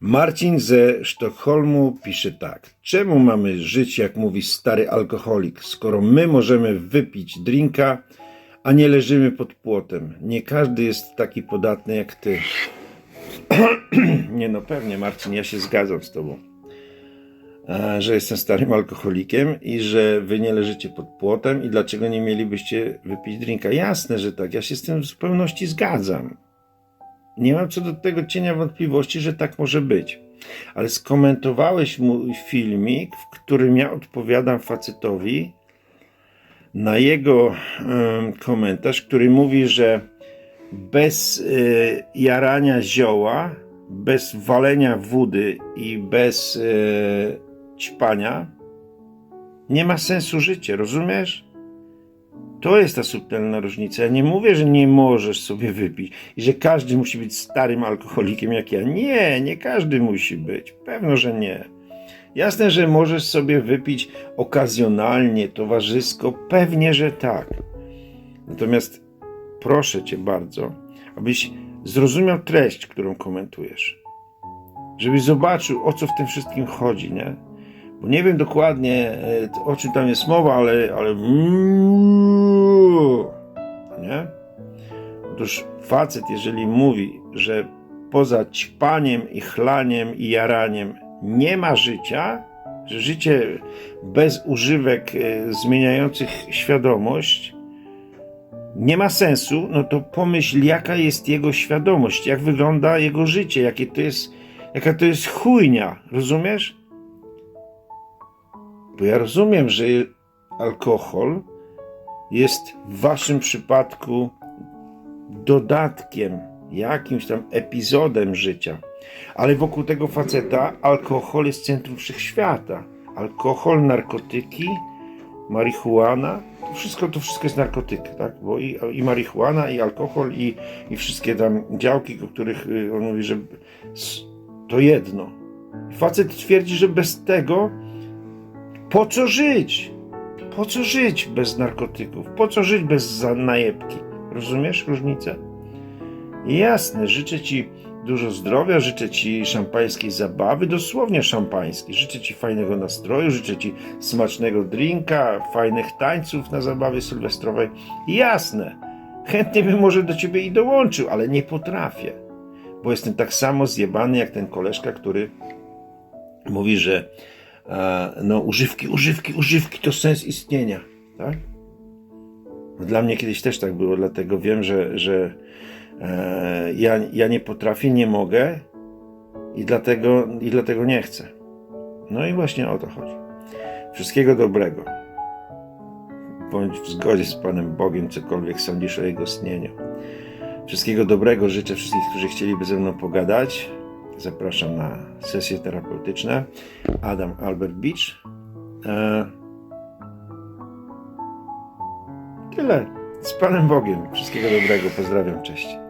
Marcin ze Sztokholmu pisze tak. Czemu mamy żyć, jak mówi stary alkoholik, skoro my możemy wypić drinka, a nie leżymy pod płotem? Nie każdy jest taki podatny jak ty. nie no, pewnie Marcin, ja się zgadzam z tobą. E, Że jestem starym alkoholikiem i że wy nie leżycie pod płotem i dlaczego nie mielibyście wypić drinka? Jasne, że tak. Ja się z tym w zupełności zgadzam. Nie mam co do tego cienia wątpliwości, że tak może być. Ale skomentowałeś mój filmik, w którym ja odpowiadam facetowi na jego komentarz, który mówi, że bez y, jarania zioła, bez walenia wody i bez y, ćpania nie ma sensu życie, rozumiesz? To jest ta subtelna różnica. Ja nie mówię, że nie możesz sobie wypić i że każdy musi być starym alkoholikiem jak ja. Nie, nie każdy musi być. Pewno, że nie. Jasne, że możesz sobie wypić okazjonalnie, towarzysko. Pewnie, że tak. Natomiast proszę cię bardzo, abyś zrozumiał treść, którą komentujesz. Żebyś zobaczył, o co w tym wszystkim chodzi, nie? Bo nie wiem dokładnie, e, o czym tam jest mowa, ale. ale... Nie? Otóż facet, jeżeli mówi, że poza ćpaniem i chlaniem i jaraniem nie ma życia, że życie bez używek e, zmieniających świadomość nie ma sensu, no to pomyśl, jaka jest jego świadomość, jak wygląda jego życie, jakie to jest, jaka to jest chujnia, rozumiesz? Bo ja rozumiem, że alkohol jest w waszym przypadku dodatkiem, jakimś tam epizodem życia. Ale wokół tego faceta alkohol jest centrum wszechświata. Alkohol, narkotyki, marihuana, to wszystko, to wszystko jest narkotyki, tak? Bo i, i marihuana, i alkohol, i, i wszystkie tam działki, o których y, on mówi, że to jedno. Facet twierdzi, że bez tego po co żyć? Po co żyć bez narkotyków? Po co żyć bez najebki? Rozumiesz różnicę? Jasne, życzę Ci dużo zdrowia, życzę Ci szampańskiej zabawy, dosłownie szampańskiej. Życzę Ci fajnego nastroju, życzę Ci smacznego drinka, fajnych tańców na zabawie sylwestrowej. Jasne, chętnie bym może do Ciebie i dołączył, ale nie potrafię, bo jestem tak samo zjebany jak ten koleżka, który mówi, że no używki, używki, używki to sens istnienia, tak? Dla mnie kiedyś też tak było, dlatego wiem, że, że e, ja, ja nie potrafię, nie mogę i dlatego, i dlatego nie chcę. No i właśnie o to chodzi. Wszystkiego dobrego. Bądź w zgodzie z Panem Bogiem, cokolwiek sądzisz o Jego istnieniu. Wszystkiego dobrego życzę wszystkich, którzy chcieliby ze mną pogadać. Zapraszam na sesje terapeutyczne. Adam Albert Beach. Tyle. Z Panem Bogiem. Wszystkiego dobrego. Pozdrawiam. Cześć.